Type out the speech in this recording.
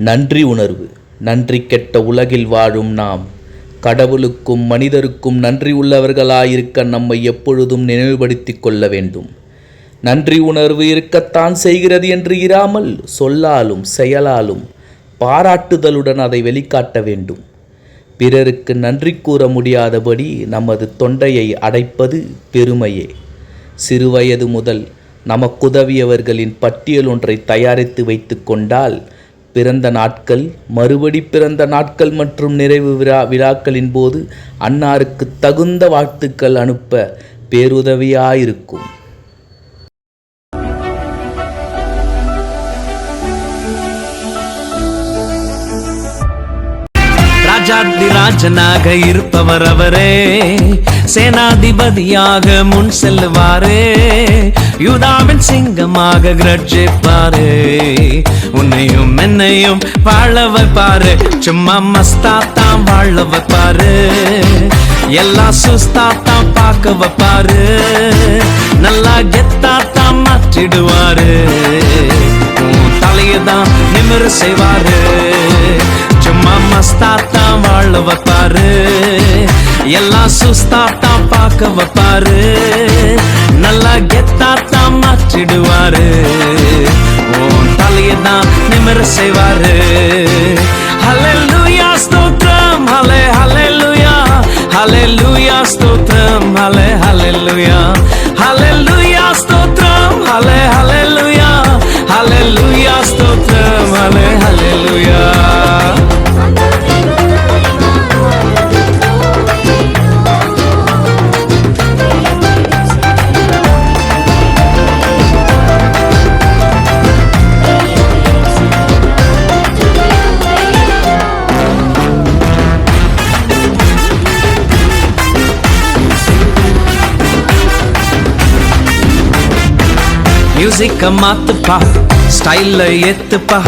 நன்றி உணர்வு. நன்றி கெட்ட உலகில் வாழும் நாம். கடவுளுக்கும் மனிதருக்கும் நன்றி உள்ளவர்களாயிருக்க நம்மை எப்பொழுதும் நினைவுபடுத்திக் கொள்ள வேண்டும். நன்றி உணர்வு இருக்கத்தான் செய்கிறது என்று இராமல் சொல்லாலும் செயலாலும் பாராட்டுதலுடன் அதை வெளிக்காட்ட வேண்டும். பிறருக்கு நன்றி கூற முடியாதபடி நமது தொண்டையை அடைப்பது பெருமையே. சிறுவயது முதல் நமக்குதவியவர்களின் பட்டியல் ஒன்றை தயாரித்து வைத்து கொண்டால் பிறந்த நாட்கள் மறுபடி பிறந்த நாட்கள் மற்றும் நிறைவு விழா விழாக்களின் போது அன்னாருக்கு தகுந்த வாழ்த்துக்கள் அனுப்ப பேருதவியாயிருக்கும். ராஜனாக இருப்பவர் அவரே. சேனாதிபதியாக முன் செல்லுவாரே. யுதாவின் சிங்கமாக கிரட்சிப்பாரே. என்னையும் வாழ வைப்பாரு சும்மா மஸ்தா தான் வாழ வைப்பாரு எல்லாம் சுஸ்தா தான் பார்க்க வைப்பாரு நல்லா கெத்தா தான் மாற்றிடுவாரு. உன் தலையதான் நிமிர செய்வாரு. சும்மா மஸ்தா தான் வாழ வைப்பாரு எல்லாம் சுஸ்தா தான் பார்க்க வைப்பாரு நல்லா கெத்தா தான் மாற்றிடுவாரு. உன் தலையதான் நிமிர செய்வாரு ஹalleluya ஸ்தோத்திரம் ஹலே ஹalleluya ஹalleluya ஸ்தோத்திரம் ஹலே ஹalleluya ஹalleluya ஸ்தோத்திரம் ஹலே ஹalleluya மியூசிக்க மாத்துப்பா. ஸ்டைல்ல ஏத்துப்பா.